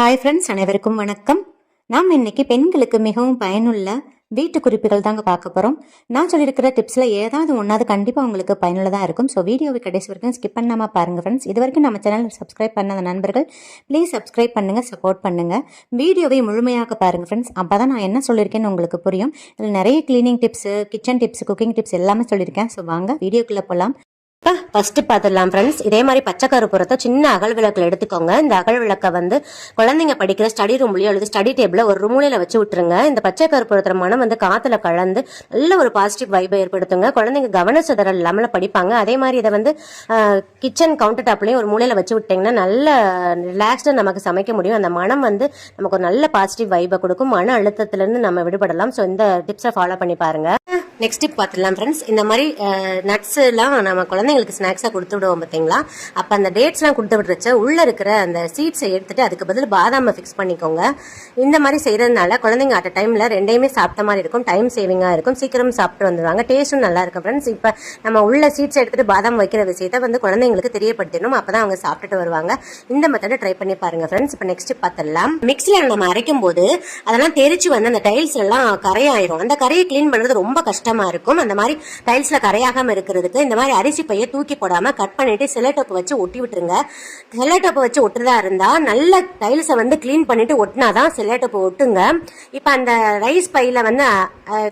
Hi friends அனைவருக்கும் வணக்கம். நாம் இன்னைக்கு பெண்களுக்கு மிகவும் பயனுள்ள வீட்டு குறிப்புகள் தாங்க பார்க்க போகிறோம் நான் சொல்லியிருக்கிற டிப்ஸில் ஏதாவது ஒன்றாவது கண்டிப்பாக உங்களுக்கு பயனுள்ளதாக இருக்கும். ஸோ வீடியோவை கடைசி வரைக்கும் ஸ்கிப் பண்ணாமல் பாருங்கள் ஃப்ரெண்ட்ஸ் இது வரைக்கும் நம்ம சேனல் சப்ஸ்கிரைப் பண்ணாத நண்பர்கள் ப்ளீஸ் சப்ஸ்கிரைப் பண்ணுங்கள் சப்போர்ட் பண்ணுங்கள் வீடியோவை முழுமையாக பாருங்கள் ஃப்ரெண்ட்ஸ் அப்போ தான் நான் என்ன சொல்லியிருக்கேன்னு உங்களுக்கு புரியும். இதில் நிறைய cleaning tips kitchen tips cooking tips எல்லாமே சொல்லியிருக்கேன். ஸோ வாங்க வீடியோக்குள்ளே போகலாம் ஃபர்ஸ்ட் பார்த்துடலாம் ஃப்ரெண்ட்ஸ் இதே மாதிரி பச்சை கருப்புறத்தை சின்ன அகல் விளக்கில் எடுத்துக்கோங்க. இந்த அகல் விளக்கை வந்து குழந்தைங்க படிக்கிற ஸ்டடி ரூம்லயோ அல்லது ஸ்டடி டேபிள ஒரு ரூமுலையில வச்சு விட்டுருங்க. இந்த பச்சை கருப்புறத்துல மனம் வந்து காத்துல கலந்து நல்ல ஒரு பாசிட்டிவ் வைபை ஏற்படுத்துங்க. குழந்தைங்க கவன சிதறல் இல்லாமல படிப்பாங்க. அதே மாதிரி இதை வந்து கிச்சன் கவுண்டர் டாப்லயும் ஒரு மூலையில வச்சு விட்டீங்கன்னா நல்ல ரிலாக்ஸ்டா நமக்கு சமைக்க முடியும். அந்த மனம் வந்து நமக்கு ஒரு நல்ல பாசிட்டிவ் வைபை கொடுக்கும். மன அழுத்தத்திலேருந்து நம்ம விடுபடலாம். ஸோ இந்த டிப்ஸை ஃபாலோ பண்ணி பாருங்க. நெக்ஸ்ட் டிப் பார்த்துடலாம் ஃப்ரெண்ட்ஸ் இந்த மாதிரி நட்ஸ் எல்லாம் நம்ம குழந்தைங்களுக்கு ஸ்நாக்ஸாக கொடுத்து விடுவோம் பார்த்தீங்களா? அப்போ அந்த டேட்ஸ்லாம் கொடுத்து விடுறச்ச உள்ளே இருக்கிற அந்த சீட்ஸை எடுத்துட்டு அதுக்கு பதில் பாதாமை ஃபிக்ஸ் பண்ணிக்கோங்க. இந்த மாதிரி செய்கிறதுனால குழந்தைங்க அட் டைமில் ரெண்டையுமே சாப்பிட்ட மாதிரி இருக்கும். டைம் சேவிங்காக இருக்கும். சீக்கிரம் சாப்பிட்டு வந்துடுவாங்க டேஸ்ட்டும் நல்லா இருக்கும் ஃப்ரெண்ட்ஸ் இப்போ நம்ம உள்ள சீட்ஸ் எடுத்துகிட்டு பாதாம் வைக்கிற விஷயத்த வந்து குழந்தைங்களுக்கு தெரியப்படுத்தணும். அப்பதான் அவங்க சாப்பிட்டுட்டு வருவாங்க. இந்த மெத்தடை ட்ரை பண்ணி பாருங்கள் ஃப்ரெண்ட்ஸ் இப்போ நெக்ஸ்ட் பார்த்துடலாம். மிக்ஸியில் நம்ம அரைக்கும் போது அதெல்லாம் தெரிச்சு வந்து அந்த டைல்ஸ் எல்லாம் கரையாயிரும். அந்த கரையை க்ளீன் பண்ணுறது ரொம்ப கஷ்டம். இருக்கும். அந்த மாதிரி டைல்ஸ்ல கரையாகாம இருக்கிறதுக்கு இந்த மாதிரி அரிசி பைய தூக்கி போடாம கட் பண்ணிட்டு செலட்டோப்பு வச்சு ஒட்டி விட்டுருங்க. செலட்டோப்பு வச்சு ஒட்டுறதா இருந்தா நல்ல டைல்ஸை வந்து க்ளீன் பண்ணிட்டு ஒட்டினாதான் செலட்டோப்பு ஒட்டுங்க. இப்போ அந்த ரைஸ் பையில வந்து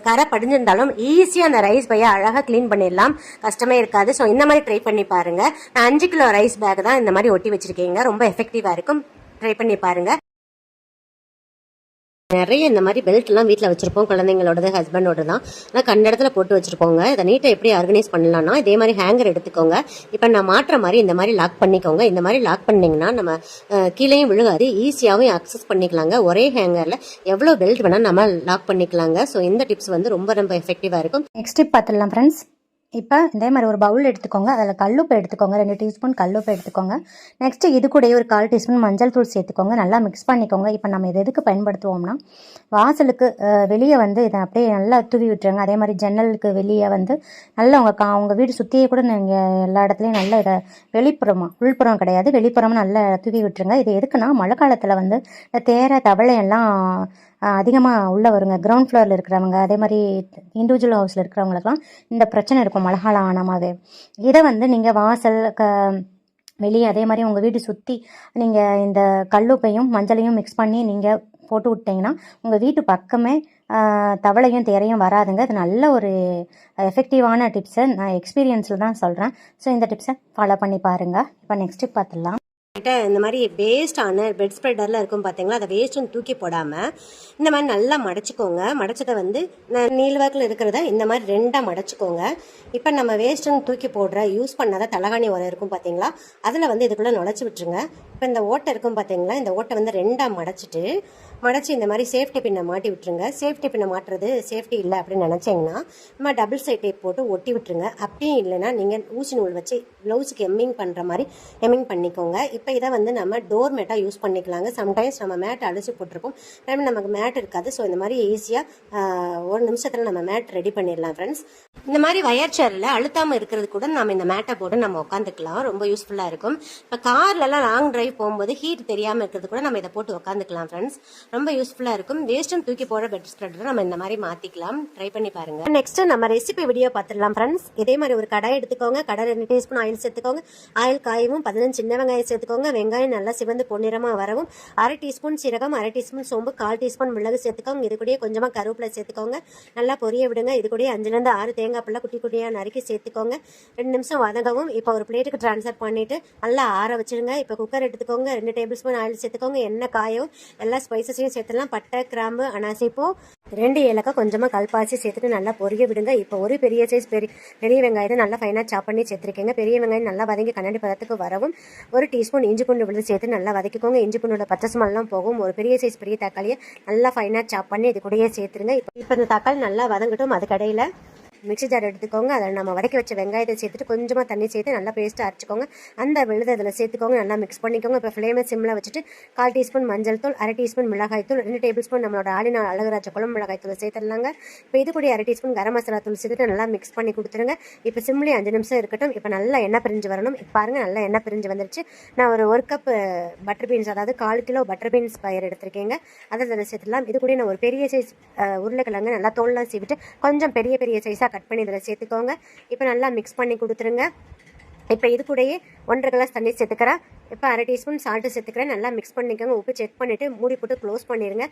கரை படிஞ்சிருந்தாலும் ஈஸியா அந்த ரைஸ் பைய அழகா க்ளீன் பண்ணிடலாம். கஷ்டமே இருக்காது. ஸோ இந்த மாதிரி ட்ரை பண்ணி பாருங்க. நான் அஞ்சு கிலோ ரைஸ் பேக் தான் இந்த மாதிரி ஒட்டி வச்சிருக்கீங்க. ரொம்ப எஃபெக்டிவா இருக்கும். ட்ரை பண்ணி பாருங்க. நிறைய இந்த மாதிரி பெல்ட் எல்லாம் வீட்டில் வச்சிருப்போம். குழந்தைங்களோடது ஹஸ்பண்டோட தான் ஆனால் கண்ட இடத்துல போட்டு வச்சிருப்போங்க. இதை நீட்டை எப்படி ஆர்கனைஸ் பண்ணலாம்னா இதே மாதிரி ஹேங்கர் எடுத்துக்கோங்க. இப்போ நான் மாட்டுற மாதிரி இந்த மாதிரி லாக் பண்ணிக்கோங்க. இந்த மாதிரி லாக் பண்ணிங்கன்னா நம்ம கீழேயும் விழுகாது. ஈஸியாகவும் அக்சஸ் பண்ணிக்கலாங்க. ஒரே ஹேங்கரில் எவ்வளோ பெல்ட் வேணால் நம்ம லாக் பண்ணிக்கலாங்க. ஸோ இந்த டிப்ஸ் வந்து ரொம்ப ரொம்ப எஃபெக்டிவாக இருக்கும். நெக்ஸ்ட் டிப் பார்த்துடலாம் ஃப்ரெண்ட்ஸ் இப்போ இதே மாதிரி ஒரு பவுல் எடுத்துக்கோங்க. அதில் கல்லுப்பு எடுத்துக்கோங்க. ரெண்டு டீஸ்பூன் கல்லுப்பு எடுத்துக்கோங்க. நெக்ஸ்ட்டு இது கூடயே ஒரு கால் டீஸ்பூன் மஞ்சள் தூள் சேர்த்துக்கோங்க. நல்லா மிக்ஸ் பண்ணிக்கோங்க. இப்போ நம்ம இது எதுக்கு பயன்படுத்துவோம்னா வாசலுக்கு வெளியே வந்து இதை அப்படியே நல்லா தூவி விட்டுருங்க. அதே மாதிரி ஜன்னலுக்கு வெளியே வந்து நல்லா உங்கள் கா உங்கள் வீடு சுற்றியே கூட நீங்கள் எல்லா இடத்துலையும் நல்ல இதை வெளிப்புறமாக உள்புறம் கிடையாது. வெளிப்புறமாக நல்லா தூவி விட்டுருங்க. இது எதுக்குன்னா மழை காலத்தில் வந்து இந்த தேரை தவளை எல்லாம் அதிகமாக உள்ளே வருங்க. கிரவுண்ட் ஃப்ளோரில் இருக்கிறவங்க அதே மாதிரி இண்டிவிஜுவல் ஹவுஸில் இருக்கிறவங்களுக்குலாம் இந்த பிரச்சனை இருக்கும். மழை காலம் ஆனமாவே இதை வந்து நீங்கள் வாசல் க வெளியே அதே மாதிரி உங்கள் வீடு சுற்றி நீங்கள் இந்த கல்லுப்பையும் மஞ்சளையும் மிக்ஸ் பண்ணி நீங்கள் போட்டு விட்டிங்கன்னா உங்கள் வீட்டு பக்கமே தவளையும் தேரையும் வராதுங்க. அது நல்ல ஒரு எஃபெக்டிவான டிப்ஸை நான் எக்ஸ்பீரியன்ஸில் தான் சொல்கிறேன் ஸோ இந்த டிப்ஸை ஃபாலோ பண்ணி பாருங்கள் இப்போ நெக்ஸ்ட் டிப் பார்த்துடலாம். கிட்ட இந்த மாதிரி வேஸ்டான பெட் ஸ்ப்ரெட்டர்ல இருக்கும் பார்த்தீங்களா அதை வேஸ்ட்டுன்னு தூக்கி போடாமல் இந்த மாதிரி நல்லா மடச்சிக்கோங்க. மடச்சதை வந்து ந- நீள்வாக்கில் இருக்கிறத இந்த மாதிரி ரெண்டாக மடச்சிக்கோங்க. இப்போ நம்ம வேஸ்ட்டுன்னு தூக்கி போடுற யூஸ் பண்ணாத தலகாணி உரம் இருக்கும் பார்த்தீங்களா அதில் வந்து இதுக்குள்ளே நுழைச்சி விட்டுருங்க. இப்போ இந்த ஓட்டை இருக்கும் பார்த்தீங்களா இந்த ஓட்டை வந்து ரெண்டாக மடச்சிட்டு மடச்சி இந்த மாதிரி சேஃப்டி பின்னை மாட்டி விட்டுருங்க. சேஃப்டி பின்னை மாட்டுறது சேஃப்டி இல்லை அப்படின்னு நினச்சிங்கன்னா நம்ம டபுள் சைட் டேப் போட்டு ஒட்டி விட்டுருங்க. அப்படியும் இல்லைன்னா நீங்கள் ஊசி நூல் வச்சு ப்ளவுஸுக்கு எம்மிங் பண்ணுற மாதிரி எம்மிங் பண்ணிக்கோங்க. இப்போ இதை வந்து நம்ம டோர் மேட்டாக யூஸ் பண்ணிக்கலாங்க. சம்டைம்ஸ் நம்ம மேட் அழிச்சு போட்டிருப்போம். டைம் நமக்கு மேட் இருக்காது. ஸோ இந்த மாதிரி ஈஸியாக ஒரு நிமிஷத்தில் நம்ம மேட் ரெடி பண்ணிடலாம் ஃப்ரெண்ட்ஸ் இந்த மாதிரி வயர் சேரில் அழுத்தாமல் இருக்கிறது கூட நம்ம இந்த மேட்டை போட்டு நம்ம உட்காந்துக்கலாம் ரொம்ப யூஸ்ஃபுல்லாக இருக்கும். இப்போ கார்லலாம் லாங் டிரைவ் போகும்போது ஹீட் தெரியாமல் இருக்கிறது கூட நம்ம இதை போட்டு உட்காந்துக்கலாம் ஃப்ரெண்ட்ஸ் ரொம்ப யூஸ்ஃபுல்லாக இருக்கும். வேஸ்ட்டும் தூக்கி போட பெட் ஸ்ப்ரெட் நம்ம இந்த மாதிரி மாற்றிக்கலாம் ட்ரை பண்ணி பாருங்கள் நெக்ஸ்ட் நம்ம ரெசிபி வீடியோ பார்த்துடலாம் ஃப்ரெண்ட்ஸ் இதே மாதிரி ஒரு கடாய் எடுத்துக்கோங்க. கடை ரெண்டு டீஸ்பூன் ஆயில் சேர்த்துக்கோங்க. ஆயில் காயவும் பதினஞ்சு சின்ன வெங்காயம் சேர்த்துக்கோங்க. வெங்காயம் நல்லா சிவந்து பொன்னிறமாக வரவும் அரை டீஸ்பூன் சீரகம் அரை டீஸ்பூன் சோம்பு கால் டீஸ்பூன் மிளகு சேர்த்துக்கோங்க. இது கூடயே கொஞ்சமாக கருவேப்பிலை சேர்த்துக்கோங்க. நல்லா பொரிய விடுங்க. இது கூடயே அஞ்சுலேருந்து ஆறு தேங்காய் பல்ல குட்டி குட்டியாக நறுக்கி சேர்த்துக்கோங்க. ரெண்டு நிமிஷம் வதங்கவும். இப்போ ஒரு பிளேட்டுக்கு ட்ரான்ஸ்ஃபர் பண்ணிவிட்டு நல்லா ஆற வச்சிருங்க. இப்போ குக்கர் எடுத்துக்கோங்க. ரெண்டு டேபிள் ஸ்பூன் ஆயில் சேர்த்துக்கோங்க. எண்ணெய் காயவும் எல்லா ஸ்பைசஸையும் சேர்த்துலாம் பட்டை கிராம்பு அனாசிப்பூ ரெண்டு ஏலக்காய் கொஞ்சமாக கல்பாசி சேர்த்துட்டு நல்லா பொரிய விடுங்க. இப்போ ஒரு பெரிய சைஸ் பெரிய பெரிய வெங்காயத்தை நல்லா ஃபைனாக சாப் பண்ணி சேர்த்துருக்கீங்க. பெரிய வெங்காயம் நல்லா வதங்கி கண்ணாடி பதத்துக்கு வரவும் ஒரு டீஸ்பூன் இஞ்சி பூண்டு விழுது சேர்த்து நல்லா வதக்கிக்கோங்க. இஞ்சி பூண்டோட பச்சை ஸ்மெல்லாம் போகும். ஒரு பெரிய சைஸ் பெரிய தக்காளியை நல்லா ஃபைனாக சாப் பண்ணி இது கூடயே சேர்த்துருங்க. இப்போ இப்போ இந்த தக்காளி நல்லா வதங்கட்டும். அதுக்கடையில் மிக்ஸி ஜார் எடுத்துக்கோங்க. அதில் நம்ம வதக்கி வச்ச வெங்காயத்தை சேர்த்துட்டு கொஞ்சமாக தண்ணி சேர்த்து நல்லா பேஸ்ட்டாக அரைச்சிக்கோங்க. அந்த விழுதை அதில் சேர்த்துக்கோங்க. நல்லா மிக்ஸ் பண்ணிக்கோங்க. இப்போ ஃப்ளேமை சிம்மில் வச்சுட்டு கால் டீஸ்பூன் மஞ்சள் தூள் அரை டீஸ்பூன் மிளகாய் தூள் ரெண்டு டேபிள் ஸ்பூன் நம்மளோட ஆளினா அழகுராஜ குழம்பு மிளகாய் தூள் சேர்த்துடலாங்க. இப்போ இது கூட அரை டீஸ்பூன் கரம் மசாலா தூள் சேர்த்துட்டு நல்லா மிக்ஸ் பண்ணி கொடுத்துருங்க. இப்போ சிம்லேயே அஞ்சு நிமிஷம் இருக்கட்டும். இப்போ நல்லா எண்ணெய் பிரிஞ்சு வரணும். இப்போ பாருங்கள் நல்லா எண்ணெய் பிரிஞ்சு வந்துருச்சு. நான் ஒரு ஒரு கப் பட்டர் பீன்ஸ் அதாவது கால் கிலோ பட்டர் பீன்ஸ் பயிர் எடுத்திருக்கேங்க. அதை அதில் சேர்த்துடலாம். இது கூட நான் ஒரு பெரிய சைஸ் உருளைக்கிழங்கு நல்லா தோல்லாம் சீவிட்டு கொஞ்சம் பெரிய பெரிய சைஸாக கட் பண்ணி இதில் சேர்த்துக்கோங்க. இப்போ நல்லா மிக்ஸ் பண்ணி கொடுத்துருங்க. இப்போ இது கூடயே ஒன்றரை கிளாஸ் தண்ணி சேர்த்துக்கிறேன். இப்போ அரை டீஸ்பூன் சால்ட்டு சேர்த்துக்கிறேன். நல்லா மிக்ஸ் பண்ணிக்கோங்க. உப்பு செக் பண்ணிவிட்டு மூடி போட்டு க்ளோஸ் பண்ணிடுங்க.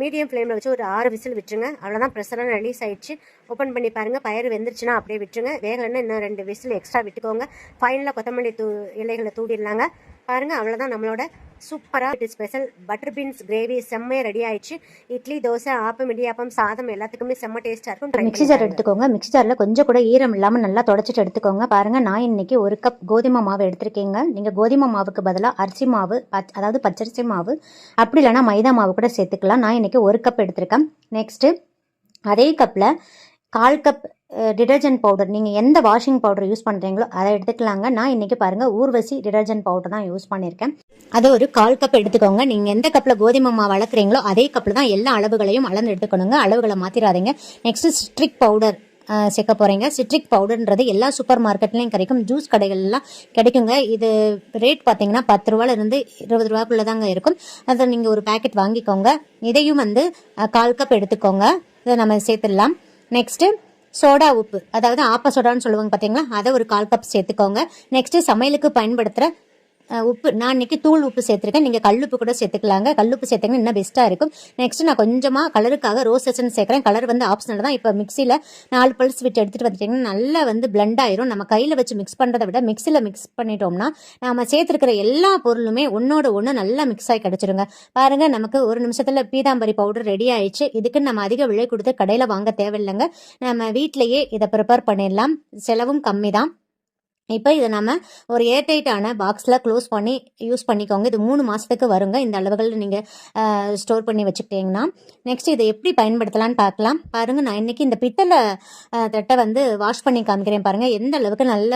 மீடியம் ஃப்ளேமில் வச்சு ஒரு ஆறு விசில் விட்டுருங்க. அவ்வளோதான் ப்ரெஷராக ரிலீஸ் ஆகிடுச்சு ஓப்பன் பண்ணி பாருங்கள் பயிர் வெந்துருச்சுன்னா அப்படியே விட்டுருங்க. வேகலைன்னா இன்னும் ரெண்டு விசில் எக்ஸ்ட்ரா விட்டுக்கோங்க. ஃபைனலாக கொத்தமல்லி தூ இலைகளை தூடிடலாங்க பாருங்கள் அவ்வளோதான் நம்மளோட சூப்பராக இது ஸ்பெஷல் பட்டர் பீன்ஸ் கிரேவி செம்மையாக ரெடி ஆயிடுச்சு. இட்லி தோசை ஆப்பம் இடியாப்பம் சாதம் எல்லாத்துக்குமே செம்ம டேஸ்ட்டாக இருக்கும். பண்ணி ஜார். எடுத்துக்கோங்க. மிக்ஸி ஜாரில் கொஞ்சம் கூட ஈரம் இல்லாமல் நல்லா தொடச்சிட்டு எடுத்துக்கோங்க. பாருங்கள் நான் இன்னைக்கு ஒரு கப் கோதுமை மாவு எடுத்திருக்கேங்க. நீங்கள் கோதுமை மாவுக்கு பதிலாக அரிசி மாவு அதாவது பச்சரிசி மாவு அப்படி இல்லைன்னா மைதா மாவு கூட சேர்த்துக்கலாம். நான் இன்னைக்கு ஒரு கப் எடுத்திருக்கேன். நெக்ஸ்ட்டு அதே கப்பில் கால் கப் டிடர்ஜென்ட் பவுடர் நீங்கள் எந்த வாஷிங் பவுடர் யூஸ் பண்ணுறீங்களோ அதை எடுத்துக்கலாங்க. நான் இன்றைக்கி பாருங்கள் ஊர்வசி டிடர்ஜென்ட் பவுடர் தான் யூஸ் பண்ணியிருக்கேன் அதை ஒரு கால் கப் எடுத்துக்கோங்க. நீங்கள் எந்த கப்பில் கோதுமை மாவு வளர்க்குறீங்களோ அதே கப்பில் தான் எல்லா அளவுகளையும் அளந்து எடுத்துக்கணுங்க. அளவுகளை மாற்றிடாதீங்க நெக்ஸ்ட்டு ஸ்ட்ரிக் பவுடர் சேர்க்க போகிறீங்க சிட்ரிக் பவுடர்ன்றது எல்லா சூப்பர் மார்க்கெட்லேயும் கிடைக்கும். ஜூஸ் கடைகள்லாம் கிடைக்குங்க. இது ரேட் பார்த்தீங்கன்னா பத்து ரூபாலேருந்து இருபது ரூபாக்குள்ளே தாங்க இருக்கும். அதை நீங்கள் ஒரு பேக்கெட் வாங்கிக்கோங்க. இதையும் வந்து கால் கப் எடுத்துக்கோங்க. இதை நம்ம சேர்த்துடலாம். நெக்ஸ்ட்டு சோடா உப்பு. அதாவது ஆப்ப சோடான்னு சொல்லுவாங்க பார்த்தீங்களா அதை ஒரு கால் கப் சேர்த்துக்கோங்க. நெக்ஸ்ட்டு சமையலுக்கு பயன்படுத்துகிற உப்பு நான் இன்னைக்கு தூள் உப்பு சேர்த்துருக்கேன். நீங்கள் கல்லுப்பு கூட சேர்த்துக்கலாங்க. கல்லுப்பு சேர்த்தீங்கன்னா இன்னும் பெஸ்ட்டாக இருக்கும். நெக்ஸ்ட் நான் கொஞ்சமாக கலருக்காக ரோஸ் எசன்ஸ் சேர்க்குறேன். கலர் வந்து ஆப்ஷனில் தான். இப்போ மிக்சியில் நாலு பல்ஸ் விட்டு எடுத்துகிட்டு வந்துட்டிங்கன்னா நல்லா வந்து பிளெண்ட் ஆயிரும். நம்ம கையில் வச்சு மிக்ஸ் பண்ணுறதை விட மிக்சியில் மிக்ஸ் பண்ணிட்டோம்னா நம்ம சேர்த்துருக்கிற எல்லா பொருளுமே ஒன்றோட ஒன்று நல்லா மிக்ஸ் ஆகி கிடச்சிருங்க. பாருங்க நமக்கு ஒரு நிமிஷத்தில் பீதாம்பரி பவுடர் ரெடி ஆயிடுச்சு. இதுக்கு நம்ம அதிக விலை கொடுத்து கடையில் வாங்க தேவையில்லைங்க. நம்ம வீட்டிலையே இதை ப்ரிப்பேர் பண்ணிடலாம். செலவும் கம்மி தான் இப்போ இதை நம்ம ஒரு ஏர்டைட்டான பாக்ஸில் க்ளோஸ் பண்ணி யூஸ் பண்ணிக்கோங்க. இது மூணு மாதத்துக்கு வருங்க. இந்த அளவுகளில் நீங்கள் ஸ்டோர் பண்ணி வச்சுக்கிட்டீங்கன்னா நெக்ஸ்ட் இதை எப்படி பயன்படுத்தலாம்னு பார்க்கலாம். பாருங்கள் நான் இன்றைக்கி இந்த பித்தளை தட்டை வந்து வாஷ் பண்ணி காமிக்கிறேன் பாருங்கள் எந்த அளவுக்கு நல்ல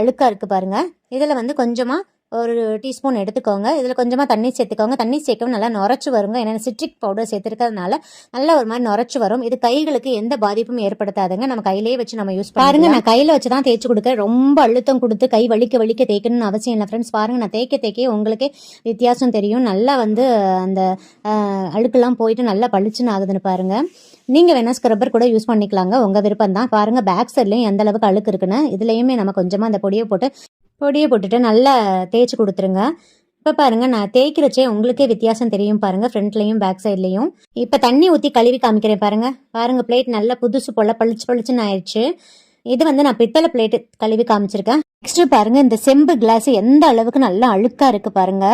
அழுக்காக இருக்குது பாருங்கள் இதில் வந்து கொஞ்சமாக ஒரு டீஸ்பூன் எடுத்துக்கோங்க. இதில் கொஞ்சமாக தண்ணி சேர்த்துக்கோங்க. தண்ணி சேர்க்கவும் நல்லா நுரைச்சி வருங்க. ஏன்னா சிட்ரிக் பவுடர் சேர்த்துருக்கிறதுனால நல்ல ஒரு மாதிரி நுரைச்சி வரும். இது கைகளுக்கு எந்த பாதிப்பும் ஏற்படுத்தாதுங்க. நம்ம கையிலேயே வச்சு நம்ம யூஸ் பாருங்க நான் கையில் வச்சு தான் தேய்ச்சி கொடுக்க ரொம்ப அழுத்தம் கொடுத்து கை வலிக்க வலிக்க தேய்க்கணும்னு அவசியம் இல்லை ஃப்ரெண்ட்ஸ் பாருங்க நான் தேய்க்க தேய்க்க உங்களுக்கே வித்தியாசம் தெரியும். நல்லா வந்து அந்த அழுக்கெல்லாம் போயிட்டு நல்லா பளிச்சுன்னு ஆகுதுன்னு பாருங்க. நீங்கள் வேணால் ஸ்க்ரப்பர் கூட யூஸ் பண்ணிக்கலாங்க. உங்கள் விருப்பம் தான் பாருங்கள் பேக் சைட்லேயும் எந்த அளவுக்கு அழுக்கு இருக்குன்னு. இதுலேயுமே நம்ம கொஞ்சமாக அந்த பொடியை போட்டு பொடியை போட்டுட்டு நல்லா தேய்ச்சி கொடுத்துருங்க. இப்போ பாருங்க நான் தேய்க்கிறச்சே உங்களுக்கே வித்தியாசம் தெரியும் பாருங்க ஃப்ரண்ட்லையும் பேக் சைட்லையும் இப்போ தண்ணி ஊற்றி கழுவி காமிக்கிறேன் பாருங்க. பாருங்க பிளேட் நல்லா புதுசு போல பளிச்சு பளிச்சுன்னு ஆயிடுச்சு. இது வந்து நான் பித்தளை பிளேட்டு கழுவி காமிச்சிருக்கேன். நெக்ஸ்ட் பாருங்க இந்த செம்பு கிளாஸ் எந்த அளவுக்கு நல்லா அழுக்கா இருக்கு பாருங்க.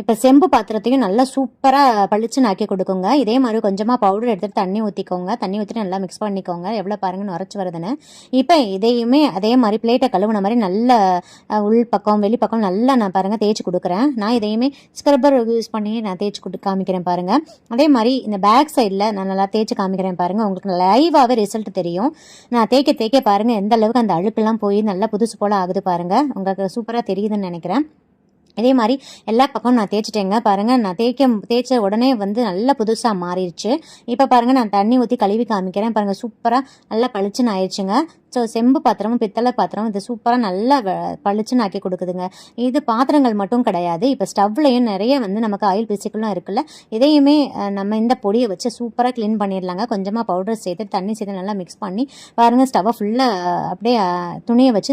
இப்போ செம்பு பாத்திரத்தையும் நல்லா சூப்பராக பளிச்சுன்னு ஆக்கி கொடுக்குங்க. இதே மாதிரி கொஞ்சமாக பவுடர் எடுத்துட்டு தண்ணி ஊற்றிக்கோங்க தண்ணி ஊத்திட்டு நல்லா மிக்ஸ் பண்ணிக்கோங்க. எவ்வளோ பாருங்க நுரைச்சு வருதுன்னு. இப்போ இதையுமே அதே மாதிரி பிளேட்டை கழுவுன மாதிரி நல்ல உள் பக்கம் வெளி பக்கம் நல்லா நான் பாருங்க தேய்ச்சி கொடுக்குறேன். நான் இதையுமே ஸ்க்ரப்பர் யூஸ் பண்ணி நான் தேய்ச்சி கொடு காமிக்கிறேன் பாருங்க. அதே மாதிரி இந்த பேக் சைடில் நான் நல்லா தேய்ச்சி காமிக்கிறேன் பாருங்க. உங்களுக்கு லைவாகவே ரிசல்ட் தெரியும். நான் தேய்க்க தேய்க்க பாருங்க எந்த அளவுக்கு அந்த அழுக்கெல்லாம் போய் நல்லா புதுசு போல் ஆகுது பாருங்க. உங்களுக்கு சூப்பராக தெரியுதுன்னு நினைக்கிறேன். இதே மாதிரி எல்லா பக்கமும் நான் தேய்ச்சிட்டேங்க. பாருங்க நான் தேய்க்க தேய்ச்ச உடனே வந்து நல்லா புதுசாக மாறிடுச்சு இப்போ பாருங்க நான் தண்ணி ஊற்றி கழுவி காமிக்கிறேன். பாருங்கள் சூப்பராக நல்லா பளிச்சுன்னு ஆயிடுச்சுங்க ஸோ செம்பு பாத்திரமும் பித்தளை பாத்திரம் இது சூப்பராக நல்லா வ- பளிச்சுன்னு ஆக்கி கொடுக்குதுங்க. இது பாத்திரங்கள் மட்டும் கிடையாது. இப்போ ஸ்டவ்லையும் நிறைய வந்து நமக்கு ஆயில் பிசுக்கெல்லாம் இருக்குல்ல இதையுமே நம்ம இந்த பொடியை வச்சு சூப்பராக க்ளீன் பண்ணிடலாங்க. கொஞ்சமாக பவுடர் சேர்த்து தண்ணி சேர்த்து நல்லா மிக்ஸ் பண்ணி பாருங்கள் ஸ்டவ்வை ஃபுல்லாக அப்படியே துணியை வச்சு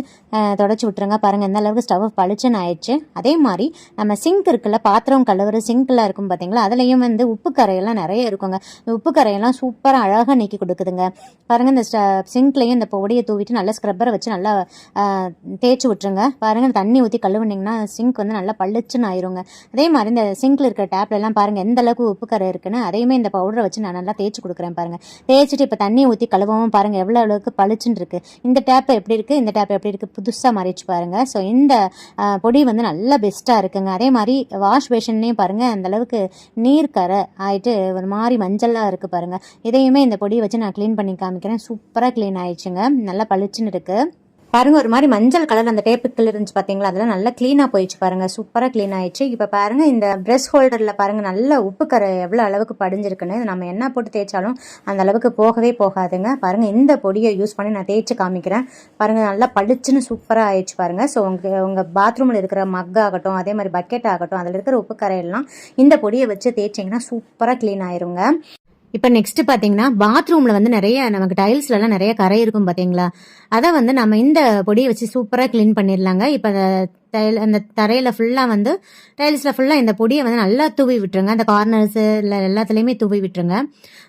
தொடச்சி விட்டுருங்க. பாருங்கள் எந்த அளவுக்கு ஸ்டவ் பளிச்சுன்னு ஆயிடுச்சு. அதே மாதிரி நம்ம சிங்க் இருக்குல்ல பாத்திரம் கழுவுற சிங்க்லாம் இருக்கும் பார்த்தீங்களா அதுலேயும் வந்து உப்பு கரையெல்லாம் நிறைய இருக்குங்க. உப்பு கரையெல்லாம் சூப்பராக அழகாக நீக்கி கொடுக்குதுங்க. பாருங்கள் இந்த சிங்க்லேயும் இந்த பொடியை தூவிட்டு நல்லா ஸ்க்ரப்பரை வச்சு நல்லா தேய்ச்சி விட்டுருங்க. பாருங்கள் தண்ணி ஊற்றி கழுவுனீங்கன்னா சிங்க் வந்து நல்லா பளிச்சுன்னு ஆயிருங்க. அதே மாதிரி இந்த சிங்கில் இருக்கிற டேப்லெலாம் பாருங்கள் எந்த அளவுக்கு உப்பு கரை இருக்குன்னு அதையுமே இந்த பவுடரை வச்சு நான் நல்லா தேய்ச்சி கொடுக்குறேன் பாருங்கள் தேய்ச்சிட்டு இப்போ தண்ணி ஊற்றி கழுவவும் பாருங்கள் எவ்வளோ அளவுக்கு பளிச்சுன்னு இருக்குது இந்த டேப் எப்படி இருக்குது இந்த டேப் எப்படி இருக்குது புதுசாக மாறிச்சு பாருங்கள் ஸோ இந்த பொடி வந்து நல்லா பெஸ்ட்டாக இருக்குங்க. அதே மாதிரி வாஷ் பேஷன்லேயும் பாருங்கள் அந்தளவுக்கு நீர் கரை ஆகிட்டு ஒரு மாதிரி மஞ்சளாக இருக்குது பாருங்கள் இதையுமே இந்த பொடியை வச்சு நான் க்ளீன் பண்ணி காமிக்கிறேன். சூப்பராக க்ளீன் ஆயிடுச்சுங்க. நல்லா நல்லா பளிச்சுன்னு இருக்குது பாருங்க ஒரு மாதிரி மஞ்சள் கலர் அந்த டேப்புக்குள்ள இருந்துச்சு பாத்தீங்களா? அதெல்லாம் நல்லா க்ளீனாக போயிடுச்சு பாருங்க. சூப்பரா க்ளீன் ஆயிடுச்சு. இப்ப பாருங்க இந்த பிரஷ் ஹோல்டர்ல பாருங்க நல்ல உப்பு கரை எவ்வளவு அளவுக்கு படிஞ்சிருக்குன்னு. நம்ம என்ன போட்டு தேய்ச்சாலும் அந்த அளவுக்கு போகவே போகாதுங்க. பாருங்க இந்த பொடியை யூஸ் பண்ணி நான் தேய்ச்சி காமிக்கிறேன். பாருங்க நல்லா பளிச்சுன்னு சூப்பரா ஆயிடுச்சு பாருங்க. ஸோ உங்க உங்க பாத்ரூம்ல இருக்கிற மக் ஆகட்டும் அதே மாதிரி பக்கெட் ஆகட்டும் அதுல இருக்கிற உப்பு கரையெல்லாம் இந்த பொடியை வச்சு தேய்ச்சிங்கன்னா சூப்பரா க்ளீன் ஆயிருங்க. இப்போ நெக்ஸ்ட் பார்த்தீங்கன்னா பாத்ரூமில் வந்து நிறைய நமக்கு டைல்ஸ்லலாம் நிறைய கரை இருக்கும் பார்த்தீங்களா அதை வந்து நம்ம இந்த பொடியை வச்சு சூப்பராக க்ளீன் பண்ணிடலாங்க இப்போ டைல் அந்த தரையில் ஃபுல்லாக வந்து டைல்ஸில் ஃபுல்லாக இந்த பொடியை வந்து நல்லா தூவி விட்டுருங்க. அந்த கார்னர்ஸு இல்லை எல்லாத்துலேயுமே தூவி விட்டுருங்க.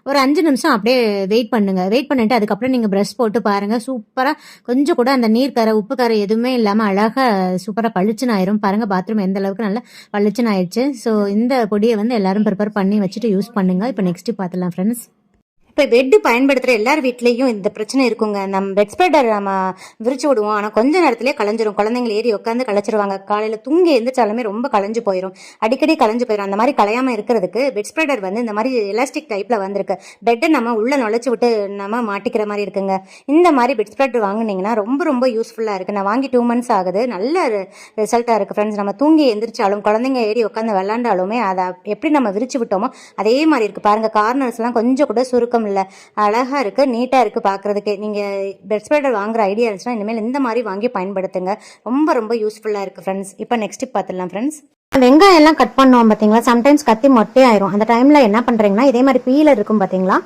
ஒரு அஞ்சு நிமிஷம் அப்படியே வெயிட் பண்ணுங்கள் வெயிட் பண்ணிட்டு அதுக்கப்புறம் நீங்கள் ப்ரெஷ் போட்டு பாருங்கள் சூப்பராக கொஞ்சம் கூட அந்த நீர் கரை உப்பு கரை எதுவுமே இல்லாமல் அழகாக சூப்பராக பளிச்சுன்னு ஆயிரும். பாருங்கள் பாத்ரூம் எந்த அளவுக்கு நல்லா பளிச்சுன்னு ஆயிடுச்சு. ஸோ இந்த பொடியை வந்து எல்லாரும் ப்ரிப்பேர் பண்ணி வச்சுட்டு யூஸ் பண்ணுங்க. இப்போ நெக்ஸ்ட்டு பார்த்துலாம் ஃப்ரெண்ட்ஸ் இப்போ பெட்டு பயன்படுத்துகிற எல்லார் வீட்லேயும் இந்த பிரச்சனை இருக்குங்க. நம்ம பெட் ஸ்ப்ரெடர் நம்ம விரிச்சு விடுவோம். ஆனால் கொஞ்ச நேரத்திலே கலைஞ்சிரும் குழந்தைங்கள ஏறி உட்காந்து கலைச்சிருவாங்க காலையில் தூங்கி எந்திரிச்சாலுமே ரொம்ப கலைஞ்சு போயிடும் அடிக்கடி கலைஞ்சு போயிடும் அந்த மாதிரி கலையாமல் இருக்கிறதுக்கு பெட் ஸ்ப்ரெடர் வந்து இந்த மாதிரி எலாஸ்டிக் டைப்பில் வந்திருக்கு. பெட்டை நம்ம உள்ளே நுழைச்சி விட்டு நம்ம மாட்டிக்கிற மாதிரி இருக்குங்க. இந்த மாதிரி பெட் ஸ்ப்ரெடர் வாங்கினீங்கன்னா ரொம்ப ரொம்ப யூஸ்ஃபுல்லாக இருக்குது நான் வாங்கி டூ மந்த்ஸ் ஆகுது. நல்ல ரிசல்ட்டாக இருக்குது ஃப்ரெண்ட்ஸ் நம்ம தூங்கி எந்திரிச்சாலும் குழந்தைங்க ஏறி உட்காந்து விளாண்டாலுமே அதை எப்படி நம்ம விரிச்சு விட்டோமோ அதே மாதிரி இருக்குது பாருங்கள் கார்னர்ஸ்லாம் கொஞ்சம் கூட சுருக்கம் இல்லை. அழகாக இருக்குது நீட்டாக இருக்குது பார்க்குறதுக்கு நீங்கள் பெட் ஸ்ப்ரெடர் வாங்குற ஐடியா இருந்துச்சுன்னா இனிமேல் இந்த மாதிரி வாங்கி பயன்படுத்துங்க. ரொம்ப ரொம்ப யூஸ்ஃபுல்லாக இருக்குது ஃப்ரெண்ட்ஸ் இப்போ நெக்ஸ்ட் பார்த்துடலாம் ஃப்ரெண்ட்ஸ் வெங்காயம் எல்லாம் கட் பண்ணுவோம் பார்த்தீங்களா சம்டைம்ஸ் கத்தி மொட்டே ஆயிரும். அந்த டைமில் என்ன பண்ணுறீங்கன்னா இதே மாதிரி பீலர் இருக்கும் பார்த்தீங்களா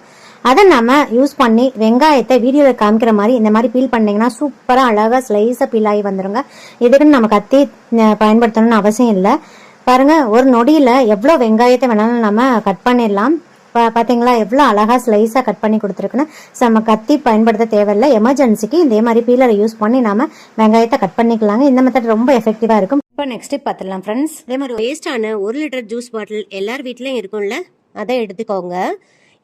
அதை நம்ம யூஸ் பண்ணி வெங்காயத்தை வீடியோவில் காமிக்கிற மாதிரி இந்த மாதிரி பீல் பண்ணீங்கன்னா சூப்பராக அழகாக ஸ்லைஸாக பீல் ஆகி வந்துருங்க. இதுக்குன்னு நம்ம கத்தி பயன்படுத்தணும்னு அவசியம் இல்லை. பாருங்க ஒரு நொடியில் எவ்வளோ வெங்காயத்தை வேணாலும் நம்ம கட் பண்ணிடலாம். பா பார்த்தீங்களா எவ்வளோ அழகாக ஸ்லைஸாக கட் பண்ணி கொடுத்துருக்குன்னு. ஸோ நம்ம கத்தி பயன்படுத்த தேவையில்லை. எமர்ஜென்சிக்கு இதே மாதிரி பீலரை யூஸ் பண்ணி நாம வெங்காயத்தை கட் பண்ணிக்கலாங்க. இந்த மெத்தட் ரொம்ப எஃபெக்டிவாக இருக்கும். இப்போ நெக்ஸ்ட் பார்த்துடலாம் ஃப்ரெண்ட்ஸ் அதே மாதிரி வேஸ்டான ஒரு லிட்டர் ஜூஸ் பாட்டில் எல்லார் வீட்லயும் இருக்கும்ல? அதை எடுத்துக்கோங்க.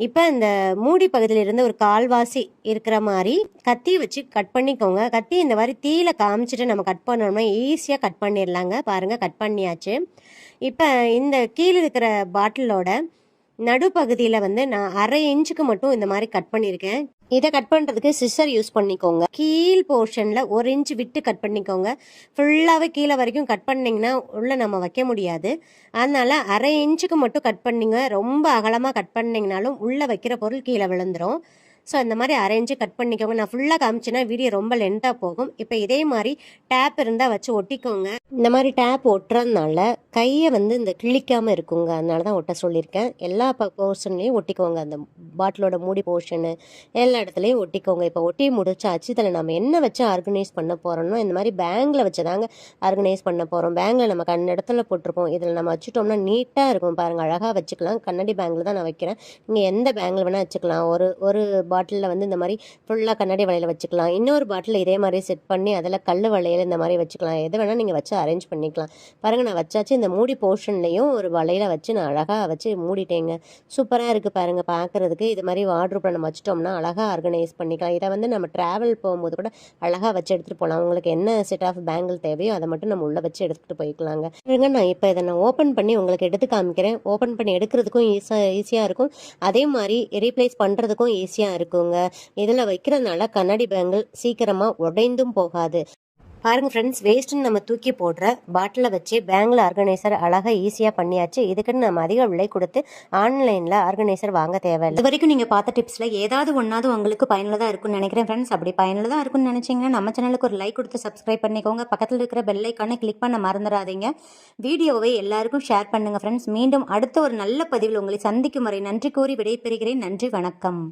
இப்போ இந்த மூடி பகுதியில இருந்து ஒரு கால்வாசி இருக்கிற மாதிரி கத்தி வச்சு கட் பண்ணிக்கோங்க. கத்தி இந்த மாதிரி தீயில காமிச்சிட்டு நம்ம கட் பண்ணோம்னா ஈஸியாக கட் பண்ணிடலாங்க. பாருங்க கட் பண்ணியாச்சு. இப்போ இந்த கீழே இருக்கிற பாட்டிலோட நடுப்பகுதியில் வந்து நான் அரை இன்ச்சுக்கு மட்டும் இந்த மாதிரி கட் பண்ணியிருக்கேன் இதை கட் பண்ணுறதுக்கு சிஸ்டர் யூஸ் பண்ணிக்கோங்க. கீழ் போர்ஷனில் ஒரு இன்ச் விட்டு கட் பண்ணிக்கோங்க. ஃபுல்லாகவே கீழே வரைக்கும் கட் பண்ணிங்கன்னா உள்ளே நம்ம வைக்க முடியாது. அதனால அரை இன்ச்சுக்கு மட்டும் கட் பண்ணிங்க ரொம்ப அகலமாக கட் பண்ணிங்கனாலும் உள்ளே வைக்கிற பொருள் கீழே விழுந்துரும். ஸோ இந்த மாதிரி அரேஞ்சு கட் பண்ணிக்கோங்க. நான் ஃபுல்லாக காமிச்சேன்னா வீடியோ ரொம்ப லென்த்தாக போகும். இப்போ இதே மாதிரி டேப் இருந்தால் வச்சு ஒட்டிக்கோங்க. இந்த மாதிரி டேப் ஒட்டுறதுனால கையை வந்து இந்த கிழிக்காமல் இருக்குங்க. அதனால தான் ஒட்ட சொல்லியிருக்கேன். எல்லா போர்ஷன்லேயும் ஒட்டிக்கோங்க. அந்த பாட்டிலோட மூடி போர்ஷனு எல்லா இடத்துலையும் ஒட்டிக்கோங்க. இப்போ ஒட்டி முடிச்சாச்சு. இதில் நம்ம என்ன வச்சு ஆர்கனைஸ் பண்ண போகிறோம்னா இந்த மாதிரி பேங்கில் வச்சு தாங்க ஆர்கனைஸ் பண்ண போகிறோம் பேங்கில் நம்ம கண் இடத்துல போட்டிருப்போம். இதில் நம்ம வச்சுட்டோம்னா நீட்டாக இருக்கும். பாருங்கள் அழகாக வச்சுக்கலாம். கண்ணாடி பேங்கில் தான் நான் வைக்கிறேன். நீங்கள் எந்த பேங்கில் வேணால் வச்சுக்கலாம். ஒரு ஒரு பாட்டிலில் வந்து இந்த மாதிரி ஃபுல்லாக கண்ணாடி வளையல் வச்சுக்கலாம். இன்னொரு பாட்டில் இதே மாதிரி செட் பண்ணி அதில் கல் வளையல் இந்த மாதிரி வச்சுக்கலாம். எது வேணால் நீங்கள் வச்சு அரேஞ்ச் பண்ணிக்கலாம். பாருங்கள் நான் வச்சாச்சு. இந்த மூடி போர்ஷன்லேயும் ஒரு வளையல வச்சு நான் அழகாக வச்சு மூடிட்டேங்க. சூப்பராக இருக்குது பாருங்கள் பார்க்குறதுக்கு இது மாதிரி வார்ட்ரூப்பில் நம்ம வச்சிட்டோம்னா அழகாக ஆர்கனைஸ் பண்ணிக்கலாம். இதை வந்து நம்ம ட்ராவல் போகும்போது கூட அழகாக வச்சு எடுத்துகிட்டு போகலாம் உங்களுக்கு என்ன செட் ஆஃப் பேங்கிள் தேவையோ அதை மட்டும் நம்ம உள்ளே வச்சு எடுத்துகிட்டு போய்க்கலாங்க. இருங்க நான் இப்போ இதை நான் ஓப்பன் பண்ணி உங்களுக்கு எடுத்து காமிக்கிறேன். ஓப்பன் பண்ணி எடுக்கிறதுக்கும் ஈஸியாக ஈஸியாக இருக்கும். அதே மாதிரி ரீப்ளேஸ் பண்ணுறதுக்கும் ஈஸியாக இருக்குங்க. இதில் வைக்கிறதுனால கண்ணாடி பேங்கிள் சீக்கிரமாக உடைந்தும் போகாது. பாருங்க ஃப்ரெண்ட்ஸ் வேஸ்ட்டுன்னு நம்ம தூக்கி போடுற பாட்டிலை வச்சு பேங்கில் ஆர்கனைசர் அழகாக ஈஸியாக பண்ணியாச்சு. இதுக்குன்னு நம்ம அதிக விலை கொடுத்து ஆன்லைனில் ஆர்கனைசர் வாங்க தேவையில்லை. இது வரைக்கும் நீங்கள் பார்த்த டிப்ஸில் ஏதாவது ஒன்றாவது உங்களுக்கு பயனுள்ளதாக இருக்கும்னு நினைக்கிறேன் ஃப்ரெண்ட்ஸ் அப்படி பயனுள்ளதாக இருக்கும்னு நினச்சிங்கன்னா நம்ம சேனலுக்கு ஒரு லைக் கொடுத்து சப்ஸ்கிரைப் பண்ணிக்கோங்க. பக்கத்தில் இருக்கிற பெல் ஐக்கானை கிளிக் பண்ண மறந்துடாதீங்க. வீடியோவை எல்லாருக்கும் ஷேர் பண்ணுங்கள் ஃப்ரெண்ட்ஸ் மீண்டும் அடுத்த ஒரு நல்ல பதிவில் உங்களை சந்திக்கும் வரை நன்றி கூறி விடைபெறுகிறேன். நன்றி வணக்கம்.